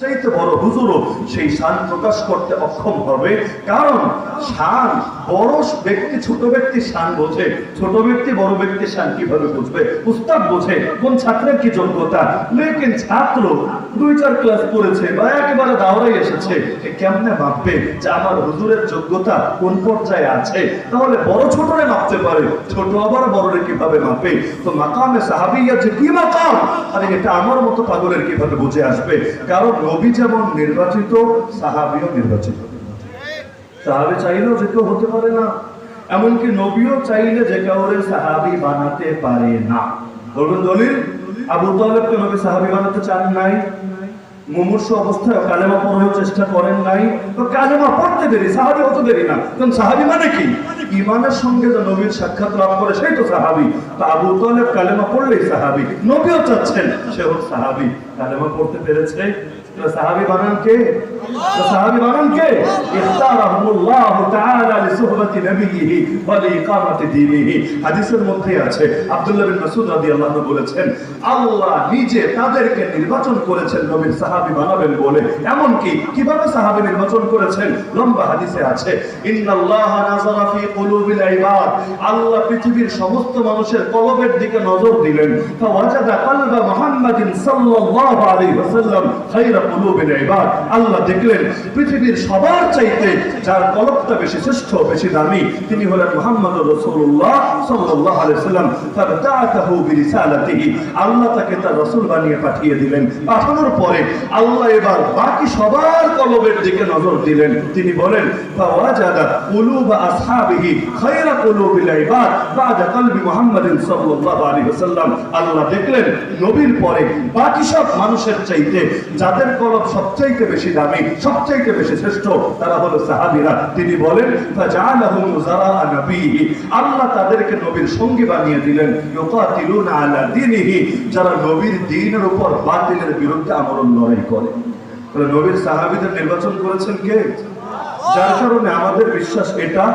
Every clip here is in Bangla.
চাইতে বড় হুজুরও সেই শান প্রকাশ করতে অক্ষম হবে। কারণ শান বড় ব্যক্তি, ছোট ব্যক্তি শান বোঝে। ছোট ব্যক্তি, বড় ব্যক্তি শান কীভাবে বুঝবে? উস্তাদ বোঝে, কোন ছাত্রের কি যোগ্যতা? লেকিন ছাত্র দুই, চার ক্লাস পড়েছে বা একেবারে দাওরাই এসেছে কেমনে মাপবে যে আমার হুজুরের যোগ্যতা কোন পর্যায়ে আছে? তাহলে বড় ছোটরে মাপতে পারে, ছোট আবার বড়রে কীভাবে মাপে তো মাকামে সাহাবিয়া যে কি মাকাম আরে এটা আমার মতো পাগলের কীভাবে বুঝে আসবে? কারণ নবী যেমন নির্বাচিত, সাহাবিও নির্বাচিত। সাহাবি চাইলেও যে কেউ হতে পারে না। এমনকি নবীও চাইলে যে কাউরে সাহাবি বানাতে পারে না। বলবেন দলিল? আবু তালেবকে নবী সাহাবি বানাতে চান নাই। মুমূর্ষ অবস্থায় কালেমা পড়ার চেষ্টা করেন নাই। তো কালেমা পড়তে দেরি, সাহাবি হতে দেরি না। কারণ সাহাবি মানে কি? ইমানের সঙ্গে যে নবীর সাক্ষাৎ লাভ করে, সেই তো সাহাবি। তো আবু তালেব কালেমা পড়লেই সাহাবি। নবীও চাচ্ছেন সে হোক সাহাবি। কালেমা পড়তে পেরেছে। নির্বাচন করেছেন নবীর সাহাবী বানাবেন বলে। কীভাবে সাহাবী নির্বাচন করেছেন? লম্বা হাদিসে আছে আল্লাহ পৃথিবীর সমস্ত মানুষের কলবের দিকে নজর দিলেন। ফাওয়াজাদা সাল্লাল্লাহু আলাইহি ওয়াসাল্লাম খায়রা কুলুবিল ইবাদ। আল্লাহ দেখলেন, পৃথিবীর সবার চাইতে যার কলবটা বেশি শ্রেষ্ঠ, বেশি দামি, তিনি হলেন মুহাম্মদুর রাসূলুল্লাহ সাল্লাল্লাহু আলাইহি বিরিসালাতিহি। আল্লাহ তাকে তার রাসূল বানিয়ে পাঠিয়ে দিলেন। পাঠানোর পরে আল্লাহ এবার বাকি সবার কলবের দিকে নজর দিলেন। তিনি বলেন, ফাওয়াজাদা কুলুব আসহাবিহি খায়রা কুলুবিল ইবাদ বাদা কলবি মুহাম্মাদিন সাল্লাল্লাহু আলাইহি ওয়াসাল্লাম। আল্লাহ দেখলেন, নবীর পরে বাকি সব মানুষের চাইতে, যাদের কলব সবচাইতে বেশি দামি, সবচাইতে বেশি শ্রেষ্ঠ, তারা হলো সাহাবীরা। তিনি বলেন আল্লাহ তাদেরকে নবীর সঙ্গী বানিয়ে দিলেন যারা নবীর দ্বীনের উপর বাতিলের বিরুদ্ধে আমরণ লড়াই করে। নবীর সাহাবীদের নির্বাচন করেছেন কে? যার কারণে আমাদের বিশ্বাস এটা,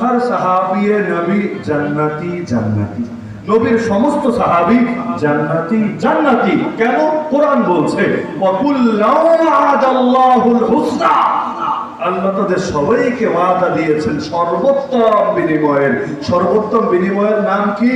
হর সাহাবিয়ে নবী জান্নাতি জান্নাতি। নবীর সমস্ত সাহাবি জান্নাতি জান্নাতি। কেন? কোরআন বলছে আল্লাহ তাদের সবাইকে ওয়াদা দিয়েছেন সর্বোত্তম বিনিময়ের। সর্বোত্তম বিনিময়ের নাম কি?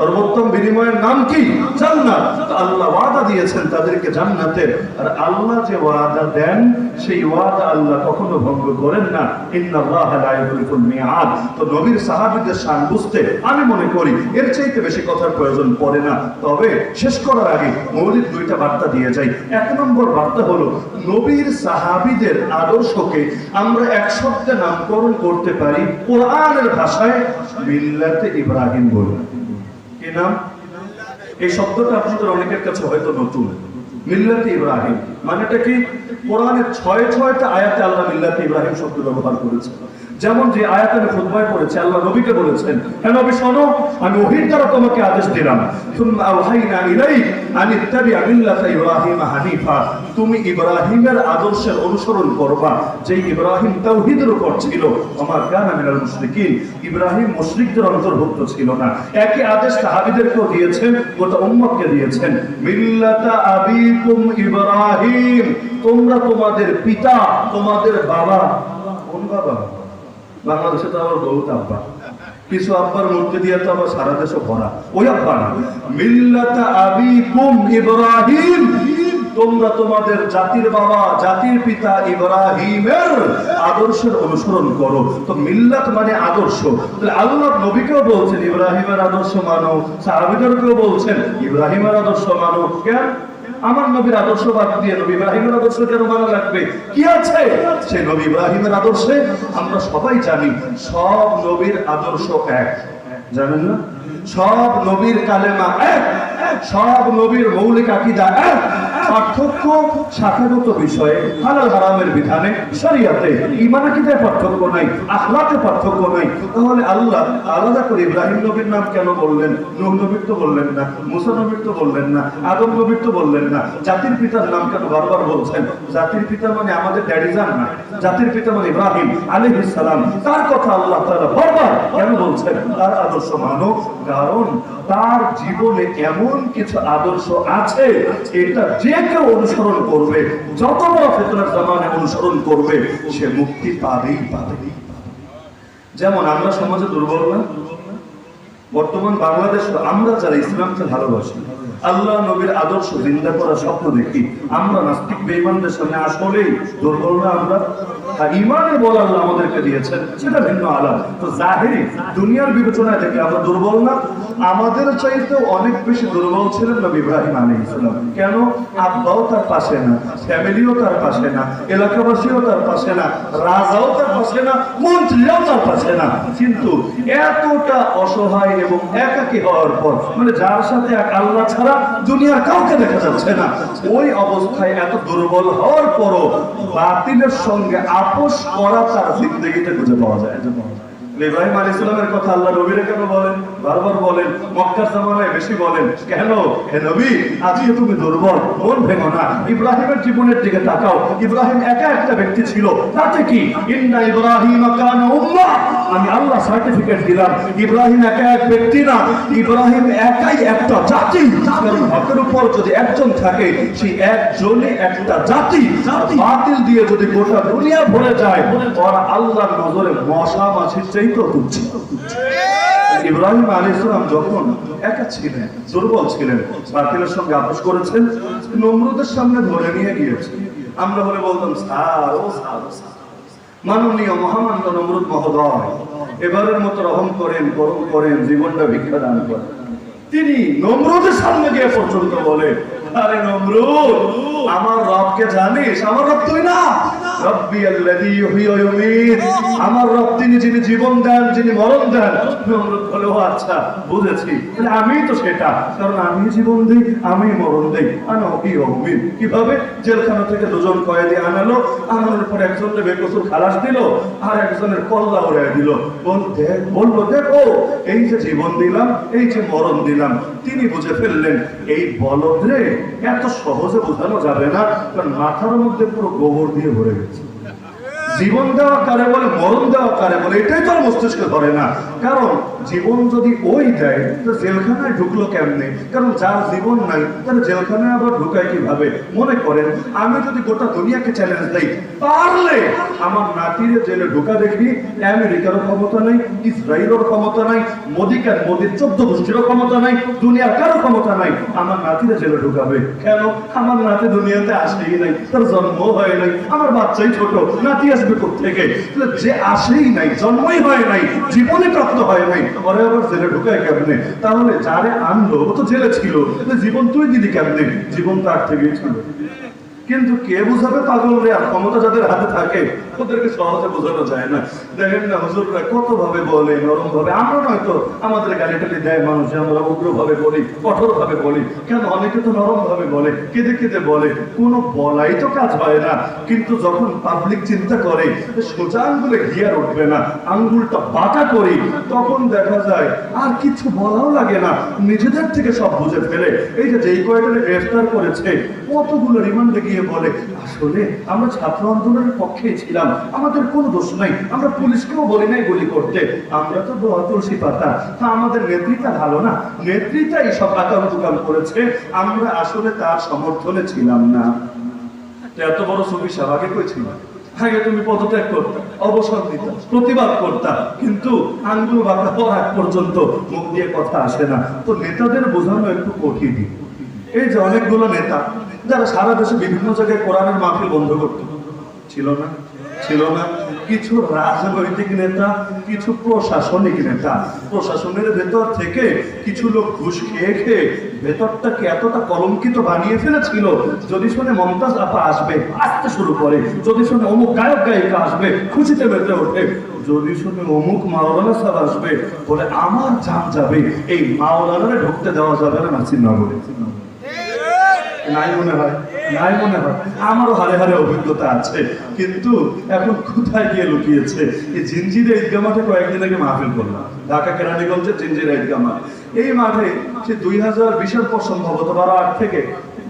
সর্বোত্তম বিনিময়ের নাম কি? জান্নাত। আল্লাহ ওয়াদা দিয়েছেন তাদেরকে জান্নাতের আর আল্লাহ যে ওয়াদা দেন, সেই ওয়াদা আল্লাহ কখনো ভঙ্গ করেন না। ইন্নাল্লাহ লা ইউখলিফুল মিআদ। তো নবীর সাহাবীদের শান বুঝতে আমি মনে করি, এর চাইতে বেশি কথার প্রয়োজন পড়ে না। তবে শেষ করার আগে মৌলিক দুইটা বার্তা দিয়ে যাই। এক নম্বর বার্তা হলো, নবীর সাহাবীদের আদর্শকে আমরা এক শব্দে নামকরণ করতে পারি কোরআনের ভাষায় মিল্লাতে ইব্রাহিম বলে এই শব্দটা আপনাদের অনেকের কাছে হয়তো নতুন। মিল্লাতে ইব্রাহিম। মানেটা কি? কোরআনের ছয় ছয়টা আয়াতে আল্লাহ মিল্লাতে ইব্রাহিম শব্দ ব্যবহার করেছে যেমন যে আয়াত আমি পড়েছি, আল্লাহ নবীকে বলেছেন হ্যাঁ নবী, শোনো, আমি ওহির দ্বারা তোমাকে আদেশ দিলাম। তুমি ইব্রাহিমের আদর্শের অনুসরণ করবা যে ইব্রাহিম তাওহীদের উপর ছিল। আমার মুশরিকিন। ইব্রাহিম মুশরিকদের অন্তর্ভুক্ত ছিল না। একই আদেশ সাহাবীদেরকেও দিয়েছেন, গোটা উম্মতকে দিয়েছেন। মিল্লাতা আবিকুম ইব্রাহিম। তোমরা তোমাদের পিতা, তোমাদের বাবা কোন বাবা। বাংলাদেশে তো আবার বহুত আব্বা। কিছু আব্বার মূর্তি দিয়ে তো আবার সারা দেশে ভরা। ওই আব্বা না। মিল্লাতা আবিকুম ইব্রাহিম। তোমরা তোমাদের জাতির বাবা, জাতির পিতা ইব্রাহিমের আদর্শের অনুসরণ করো। তো মিল্লাত মানে আদর্শ। আল্লাহ নবীকেও বলছেন, ইব্রাহিমের আদর্শ মানো, সাহাবিদেরকেও বলছেন, ইব্রাহিমের আদর্শ মানো। কেন? আমার নবীর আদর্শ বাদ দিয়ে নবী ইব্রাহিমের আদর্শ কেন মানা লাগবে? কি আছে? সে নবী ইব্রাহিমের আদর্শে আমরা সবাই জানি, সব নবীর আদর্শ এক। জানেন না? সব নবীর কালেমা এক, সব নবীর মৌলিক আকিদা এক। পার্থক্য শাখাগত বিষয়ে হালাল হারামের বিধানে শরিয়াতে ইমান আকিদায় পার্থক্য নাই আখলাতে পার্থক্য নাই। তাহলে আল্লাহ আলাদা করে ইব্রাহিম নবীর নাম কেন বললেন? নূহ নবীর তো বললেন না, মুসা নবীর তো বললেন না, আদম নবীর তো বললেন না। জাতির পিতার নাম কেন বারবার বলছেন? জাতির পিতা মানে আমাদের ড্যাডিজান না, জাতির পিতা মানে ইব্রাহিম আলাইহিস সালাম। তার কথা আল্লাহ তাআলা বারবার কেন বলছেন? তার আদর্শ মানো, কারণ তার জীবনে এমন কিছু আদর্শ আছে এটা যে কেউ অনুসরণ করবে, যত বড় ফেতনার জামানে অনুসরণ করবে, সে মুক্তি পাবেই পাবে। যেমন আমরা সমাজে দুর্বল না? বর্তমান বাংলাদেশ আমরা যারা ইসলামকে ভালোবাসি, আল্লাহ নবীর আদর্শ জিন্দা করার স্বপ্ন দেখি, আমরা নাস্তিক বেইমানদের সামনে আসলেই দুর্বল না আমরা? আমাদের চাইতে অনেক বেশি দুর্বল ছিলেন নবী ইব্রাহিম আলী ইসলাম কেন? আব্বাও তার পাশে না, ফ্যামিলিও তার পাশে না, এলাকাবাসীও তার পাশে না, রাজাও তার পাশে না, মন্ত্রীরাও তার পাশে না। কিন্তু এতটা অসহায় এবং একাকী হওয়ার পর মানে যার সাথে এক আল্লাহ ছাড়া দুনিয়ার কাউকে দেখা যাচ্ছে না, ওই অবস্থায় এত দুর্বল হওয়ার পরও বাতিলের সঙ্গে আপোষ করা তার জিন্দগিতে খুঁজে পাওয়া যায় ইব্রাহিম আলী ইসলামের কথা আল্লাহ রবিরে কেন বলেন? বারবার বলেন মক্কার জামানায় বেশি বলেন কেন? হে নবী আজকে তুমি দুর্বল মন ভেঙো না। ইব্রাহিমের জীবনের দিকে তাকাও। ইব্রাহিম একা একটা ব্যক্তি ছিল তাতে কি? ইন্না ইব্রাহিম কানা উম্মা। আমি আল্লাহ সার্টিফিকেট দিলাম। ইব্রাহিম একা এক ব্যক্তি না। ইব্রাহিম একাই একটা জাতি। কারণ হকের উপর যদি একজন থাকে সেই একজনই একটা জাতি। বাতিল দিয়ে যদি গোটা দুনিয়া ভরে যায় ওরা আল্লাহর নজরে মশা মাছির চাইতেও তুচ্ছ ইব্রাহিম আলী ইসলাম যখন একা ছিলেন, দুর্বল ছিলেন, বাতিলের সঙ্গে আপোষ করেছেন, নমরুদের সামনে ধরে নিয়ে গিয়েছে আমরা বলে বলতাম, স্যার, ও স্যার মাননীয় মহামান্য নমরুদ মহোদয়, এবারের মতো রহম করেন করম করেন, জীবনটা ভিক্ষা দান করেন। তিনি নমরুদের সামনে গিয়ে পর্যন্ত বলে আরে নমরুদ আমার রবকে জানিস? আমার রব তুই না। রব্বি আল্লাযী ইউহয়ী ওয়া ইউমীত। আমার রব তিনি যিনি জীবন দেন যিনি মরণ দেন। নমরুদ বলে ও আচ্ছা বুঝেছি। তাহলে আমি তো সেটা কারণ আমি জীবন দিই আমি মরণ দেই। আনা অমিত কীভাবে? জেলখানা থেকে দুজন কয়েদি আনালো আনানোর পর একজনকে বেকসুর খালাস দিল আর একজনের কল্লা উড়াই দিল। বল দেখ বলল দেখো এই যে জীবন দিলাম এই যে মরণ দিলাম তিনি বুঝে ফেললেন এই বলদরে এত সহজে বোঝানো যাবে না, কারণ মাথার মধ্যে পুরো গোবর দিয়ে ভরে গেছে। জীবন দেওয়া কারে বলে, মরণ দেওয়া কারে বলে, এটাই তো মস্তিষ্কে ধরে না। কারণ জীবন যদি ওই দেয়, তো জেলখানায় ঢুকলো কেমনে? কারণ যার জীবন নাই তাহলে জেলখানায় আবার ঢুকায় কীভাবে? মনে করেন, আমি যদি গোটা দুনিয়াকে চ্যালেঞ্জ দেই, পারলে আমার নাতিরে জেলে ঢুকা দেখবি, আমেরিকারও ক্ষমতা নাই ইসরায়েলের ক্ষমতা নাই মোদিকার মোদির চোদ্দ গোষ্ঠীরও ক্ষমতা নাই, দুনিয়ার কারও ক্ষমতা নাই, আমার নাতিরে জেলে ঢুকাবে। কেন? আমার নাতি দুনিয়াতে আসেই নাই, তার জন্ম হয় নাই, আমার বাচ্চাই ছোট, নাতি আসবে থেকে যে আসেই নাই, জন্মই হয় নাই, জীবনে প্রাপ্ত হয় নাই। পরে আবার জেলে ঢুকায় কেমনে? তাহলে যারে আনলো, ও তো জেলে ছিল। জীবন তুই দিলি কেমনে? জীবন তার থেকেই ছিল। কিন্তু কে বুঝাবে পাগল রে? আর ক্ষমতা যাদের হাতে থাকে ওদেরকে সহজে বোঝানো যায় না। দেখেন না, হুজুররা কত ভাবে বলে নরম ভাবে আমরা নয়তো আমাদের গালি টালি দেয় মানুষ, আমরা উগ্র ভাবে বলি কঠোর ভাবে বলি। কেন? অনেকে তো নরম ভাবে বলে, কেঁদে কেঁদে বলে। কোনো বলাই তো কাজ হয় না। কিন্তু যখন পাবলিক চিন্তা করে সোজা আঙ্গুলে ঘিয়ার উঠবে না, আঙ্গুলটা বাঁকা করি, তখন দেখা যায় আর কিছু বলাও লাগে না। নিজেদের থেকে সব বুঝে ফেলে। এই যে যেই কয়টারে গ্রেফতার করেছে, কতগুলো রিমান্ডে গিয়ে বলে, আসলে আমরা ছাত্র আন্দোলনের পক্ষে ছিলাম। আমাদের কোনো দোষ নাই। আমরা পুলিশকেও বলি নাই গুলি করতে। আমরা তো দোয়া তুলসী পাতা। তা আমাদের নেতৃত্ব ভালো না? নেতৃত্ব এইসব আকাম টুকাম করেছে। আমরা আসলে তার সমর্থনে ছিলাম না। এত বড় ছবি ছিল আগে তুমি পদত্যাগ করতে, অবসর প্রতিবাদ করতা, কিন্তু আঙ্গুল বাঁকা পর্যন্ত মুখ দিয়ে কথা আসে না। তো নেতাদের বোঝানো একটু কঠিন। এই যে অনেকগুলো নেতা, যারা সারা দেশে বিভিন্ন জায়গায় কোরআনের মাহফিল বন্ধ করতো, ছিল না? ছিল না। কিছু রাজনৈতিক নেতা কিছু প্রশাসনিক নেতা। প্রশাসনের ভেতর থেকে কিছু লোক ঘুষ খেয়ে খেয়ে ভেতরটাকে এতটা কলঙ্কিত বানিয়ে ফেলেছিল যদি শুনে মমতাজ আপা আসবে আসতে শুরু করে। যদি শুনে অমুক গায়ক গায়িকা আসবে খুশিতে মেতে ওঠে। যদি শুনে অমুক মাওলানা স্যার আসবে বলে আমার জান যাবে এই মাওলানারে ঢুকতে দেওয়া যাবে না নাসির নগরে নাই মনে হয়। নাই মনে হয়। আমারও হারে হারে অভিজ্ঞতা আছে, কিন্তু এখন কোথায় গিয়ে লুকিয়েছে? এই জিঞ্জিরে ঈদগামাতে কয়েকদিন আগে মাহফিল করলাম। ঢাকা কেরানীগঞ্জের জিঞ্জিরা ঈদগা মাঠ। এই মাঠে সে দুই হাজার বিশের পর সম্ভবত বারো আট থেকে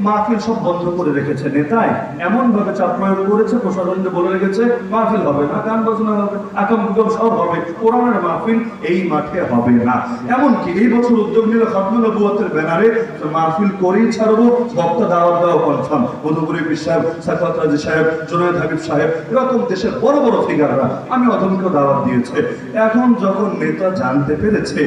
মাহফিল সব বন্ধ করে রেখেছে। নেতায় এমন ভাবে চাপ প্রয়োগ করেছে, প্রশাসনকে বলে রেখেছে, মাহফিল হবে না, গান বাজনা হবে, আকাম কুকাম সব হবে, কোরআনের মাহফিল এই মাঠে হবে না। এমনকি এই বছর উদ্যোগ নিল খতমুল নবুয়তের ব্যানারে মাহফিল করেই ছাড়বো, বক্তা দাওয়াত দেওয়া কনফার্ম মধুপুরী পীর সাহেব সাকাত রাজি সাহেব, জোনায়দ হাবিব সাহেব এরকম দেশের বড় বড় ফিগাররা আমি অধমকে দাওয়াত দিয়েছে। এখন যখন নেতা জানতে পেরেছে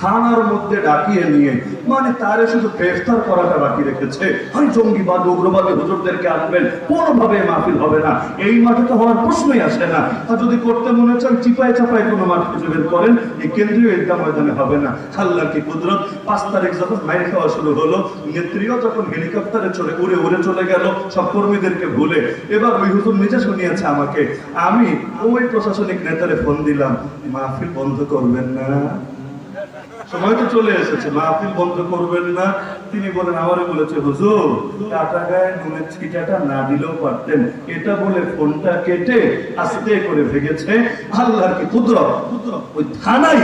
থানার মধ্যে ডাকিয়ে নিয়ে মানে তারে শুধু গ্রেফতার করাটা বাকি রেখেছে। হয় জঙ্গিবাদ, উগ্রবাদী হুজুরদেরকে আনবেন কোনোভাবে মাহফিল হবে না। এই মাঠে তো হওয়ার প্রশ্নই আসে না। আর যদি করতে মনে চান, চিপায় চাপায় কোনো মাঠ খুঁজে বের করেন, এই কেন্দ্রীয় ঈদগাহ ময়দানে হবে না। আল্লাহ কি কুদরত? পাঁচ তারিখ যখন মাইর খাওয়া শুরু হলো, নেত্রীও যখন হেলিকপ্টারে চলে উড়ে উড়ে চলে গেল, সব কর্মীদেরকে ভুলে। এবার ওই হুজুর নিজে শুনিয়েছে আমাকে, আমি ওই প্রশাসনিক নেতারে ফোন দিলাম, মাহফিল বন্ধ করবেন না। সময় তো চলে এসেছে, মাহফিল বন্ধ করবেন না। তিনি বলেন, আমারে বলেছে, হুজুর টাটা গায়ে নুনের ছিটাটা না দিলেও পারতেন। এটা বলে ফোনটা কেটে আস্তে করে ভেঙেছে। আল্লাহর কি ওই থানাই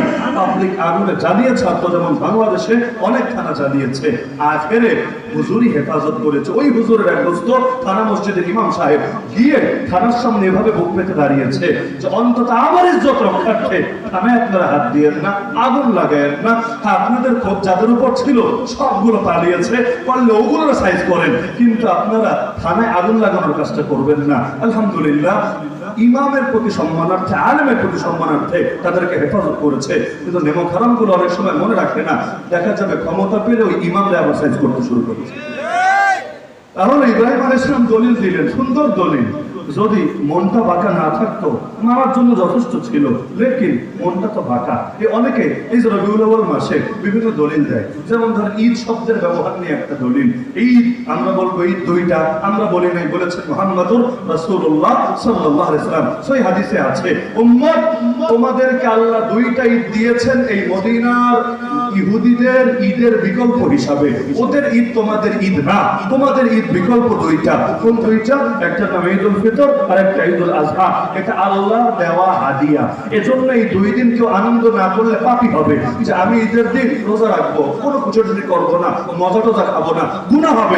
আগুনে জ্বালিয়েছে যেমন বাংলাদেশে অনেক থানা জ্বালিয়েছে। আখেরে হুজুরই হেফাজত করেছে। ওই হুজুরের এক দোস্ত থানা মসজিদের ইমাম সাহেব গিয়ে থানার সামনে এভাবে বুক পেতে দাঁড়িয়েছে যে অন্তত আমার ইজ্জত রক্ষার্থে আপনারা হাত দিয়েন না, আগুন লাগায় না। হ্যাঁ, আপনাদের ক্ষোভ যাদের উপর ছিল সবগুলো পালিয়েছে পারলে ওগুলো সাইজ করেন। কিন্তু আপনারা থানায় আগুন লাগানোর কাজটা করবেন না। আলহামদুলিল্লাহ ইমামের প্রতি সম্মানার্থে আলেমের প্রতি সম্মানার্থে তাদেরকে হেফাজত করেছে। কিন্তু নেমো খারামগুলো অনেক সময় মনে রাখে না। দেখা যাবে ক্ষমতা পেলে ওই ইমামরা আবার সাইজ করতে শুরু করেছে তাহলে ইব্রাহিম আল ইসলাম দলিল দিলেন সুন্দর দলিল। যদি মনটা বাঁকা না থাকতো মারার জন্য যথেষ্ট ছিল। লেকিন মনটা তো বাঁকা। এই অনেকে এই যে রবিউল মাসে বিভিন্ন দলিল দেয়। যেমন ধর ঈদ শব্দের ব্যবহার নিয়ে একটা দলিল। ঈদ, আমরা বলব ঈদ দুইটা, আমরা বলি নাই, বলেছেন মোহাম্মদুর রাসূলুল্লাহ সাল্লাল্লাহু আলাইহি সাল্লাম। সেই হাদিসে আছে, উম্মত, তোমাদেরকে আল্লাহ দুইটা ঈদ দিয়েছেন এই মদিনার ইহুদিদের ঈদের বিকল্প হিসাবে। ওদের ঈদ তোমাদের ঈদ না, তোমাদের ঈদ বিকল্প দুইটা। কোন দুইটা? একটা নাম ঈদুল ফিতর আর একটা ঈদুল আজহা এটা আল্লাহ দেওয়া, হাদিয়া। এজন্য এই দুই দিন কেউ আনন্দ না করলে পাপি হবে। যে আমি ঈদের দিন রোজা রাখব, কোনো কুচুরি করব না মজা টজা খাব না গুণা হবে।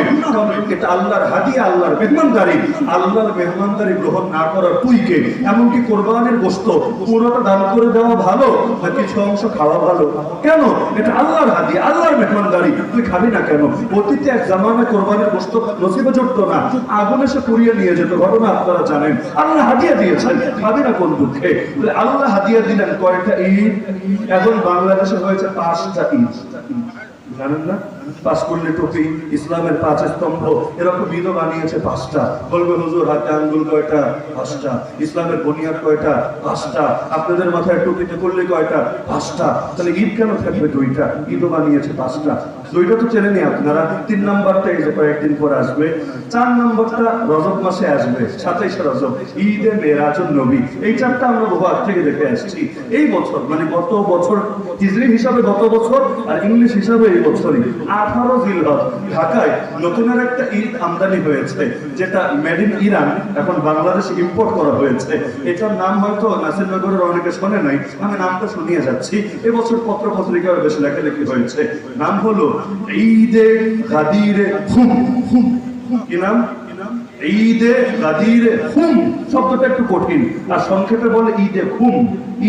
এটা আল্লাহর হাদিয়া, আল্লাহর মেহমানদারি। আল্লাহর মেহমানদারি গ্রহণ না করার তুই কে এমনকি কোরবানির গোস্ত পুরোটা দান করে দেওয়া ভালো না কিছু অংশ খাওয়া ভালো? কেন? এটা আল্লাহর হাদিয়া, আল্লাহর মেহমানদারি। তুই খাবি না কেন? অতীতে এক জামানা কোরবানির গোস্ত নসিবে জুটতো না। আগুন এসে পুড়িয়ে নিয়ে যেত। ঘটনা আপনারা জানেন। আল্লাহ হাদিয়া দিয়েছেন। খাবি না কোন আল্লাহ হাদিয়া দিলেন কয়টা ঈদ? এখন বাংলাদেশে হয়েছে পাঁচটা ঈদ। জানেন না? ইসলামের পাঁচ স্তম্ভ, এরকম ঈদও বানিয়েছে পাঁচটা। বলবে, হুজুর, হাতে আঙ্গুল কয়টা? পাঁচটা। ইসলামের কয়টা? পাঁচটা। আপনাদের মাথায় টুপিতে করলে কয়টা? পাঁচটা। তাহলে ঈদ কেন থাকবে দুইটা? ঈদও বানিয়েছে পাঁচটা। দুইটা তো চেনে আপনারা। তিন নাম্বারটা কয়েকদিন পরে আসবে। চার নাম্বারটা রজব মাসে আসবে, সাতাইশে রজব, ঈদে নবী। এই চারটা আমরা বহু থেকে দেখে আসছি। এই বছর মানে গত বছর, হিজরি হিসাবে গত বছর আর ইংলিশ হিসাবে এই বছরই। আঠারো জিলহজ ঢাকায় নতুনের একটা ঈদ আমদানি হয়েছে, যেটা মেড ইন ইরান এখন বাংলাদেশে ইম্পোর্ট করা হয়েছে। এটার নাম হয়তো নাসিরনগরের অনেকে শোনে নাই, আমি নামটা শুনিয়ে যাচ্ছি। এবছর পত্র পত্রিকায় বেশ লেখালেখি হয়েছে। নাম হলো ঈদে গাদিরে হুম হুম কি নাম? ঈদে গাদিরে হুম শব্দটা একটু কঠিন। আর সংক্ষেপে বলে ঈদে খুম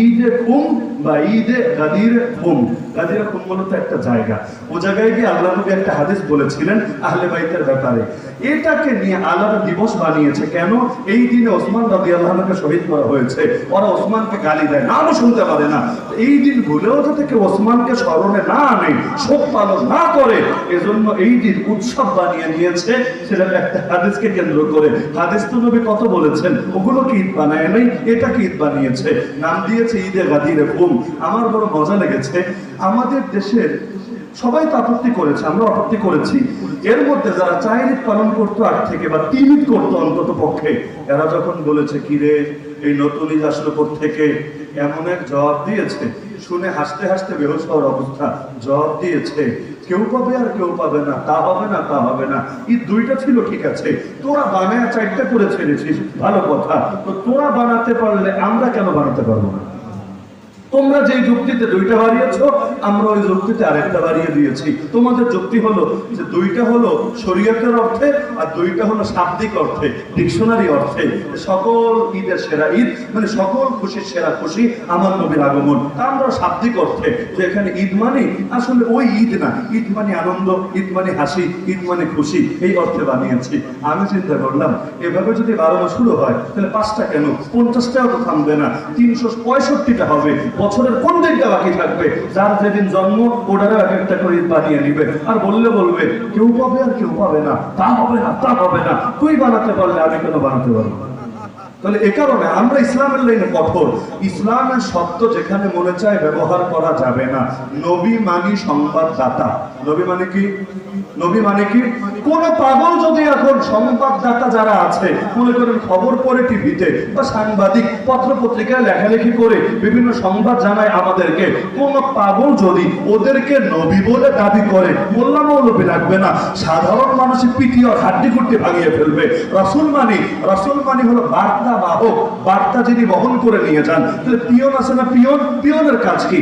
ঈদে খুম বা ঈদে গাদিরে খুম গাদিরে খুম মূলত একটা জায়গা। ও জায়গায় গিয়ে আল্লাহ নবী একটা হাদিস বলেছিলেন, আহলে বাইতের ব্যাপারে। এটাকে নিয়ে আলাদা দিবস বানিয়েছে। কেন? এই দিনে ওসমান রাদি আল্লাহকে শহীদ করা হয়েছে। ওরা ওসমানকে গালি দেয় নামও শুনতে পারে না। এই দিন ভুলেও যাতে কেউ ওসমানকে স্মরণে না আনে, শোক পালন না করে, এজন্য এই দিন উৎসব বানিয়ে নিয়েছে সেটা একটা হাদিসকে কেন্দ্র করে। হাদিস তো নবী কত বলেছেন? ওগুলো কি ঈদ বানায় নাই? এটা কি ঈদ বানিয়েছে? নাম দিয়েছে ঈদে গাদিরে ফুম আমার বড় মজা লেগেছে। আমাদের দেশের সবাই তো আপত্তি করেছে আমরা আপত্তি করেছি। এর মধ্যে যারা চার পালন করতো আট থেকে বা তিন ঈদ করতো অন্তত পক্ষে, এরা যখন বলেছে, কি রে, এই নতুন ঈদ আসলো থেকে এমন এক জবাব দিয়েছে। শুনে হাসতে হাসতে বেহোশ হওয়ার অবস্থা। জবাব দিয়েছে, কেউ পাবে আর কেউ পাবে না, তা হবে না, তা হবে না। ঈদ দুইটা ছিল, ঠিক আছে। তোরা বানায় চারটা করে ছেড়েছিস, ভালো কথা। তো তোরা বানাতে পারলে আমরা কেন বানাতে পারব না? তোমরা যে যুক্তিতে দুইটা বাড়িয়েছ, আমরা ওই যুক্তিতে আরেকটা বাড়িয়ে দিয়েছি। তোমাদের যুক্তি হলো যে দুইটা হলো শরীয়তের অর্থে আর দুইটা হলো শাব্দিক অর্থে, ডিকশনারি অর্থে। সকল ঈদের সেরা ঈদ মানে সকল খুশির সেরা খুশি আমার নবীর আগমন। তা আমরা শাব্দিক অর্থে, যে এখানে ঈদ মানে আসলে ওই ঈদ না, ঈদ মানে আনন্দ, ঈদ মানে হাসি, ঈদ মানে খুশি, এই অর্থে বানিয়েছি। আমি চিন্তা করলাম, এভাবে যদি বারো শুরু হয়, তাহলে পাঁচটা কেন? পঞ্চাশটাও তো থামবে না, তিনশো পঁয়ষট্টিটা হবে। বছরের কোন দিনটা বাকি থাকবে? যার যেদিন জন্ম, ওটারও এক একটা করে বানিয়ে নিবে। আর বললে বলবে, কেউ পাবে আর কেউ পাবে না। তা হবে না, তা হবে না। তুই বানাতে পারলে আমি কেন বানাতে পারব না? তাহলে এ কারণে আমরা ইসলামের লাইনে কঠোর। ইসলামের শব্দ যেখানে মনে চায় ব্যবহার করা যাবে না। নবী মানি সংবাদদাতা। নবী মানে কি? নবী মানে কি? কোন পাগল যদি এখন সংবাদদাতা যারা আছে, মনে করেন খবর পড়ে টিভিতে বা সাংবাদিক পত্র পত্রিকায় লেখালেখি করে বিভিন্ন সংবাদ জানায় আমাদেরকে, কোন পাগল যদি ওদেরকে নবী বলে দাবি করে বললাম নবী রাখবে না। সাধারণ মানুষের পিটিয়ে হাড্ডি কুট্টি ভাঙিয়ে ফেলবে। রাসুল মানি রাসুল মানি হলো বার্তা বাহক বার্তা যিনি বহন করে নিয়ে যান, তাহলে পিয়ন আছে না পিয়ন? পিয়নের কাজ কি?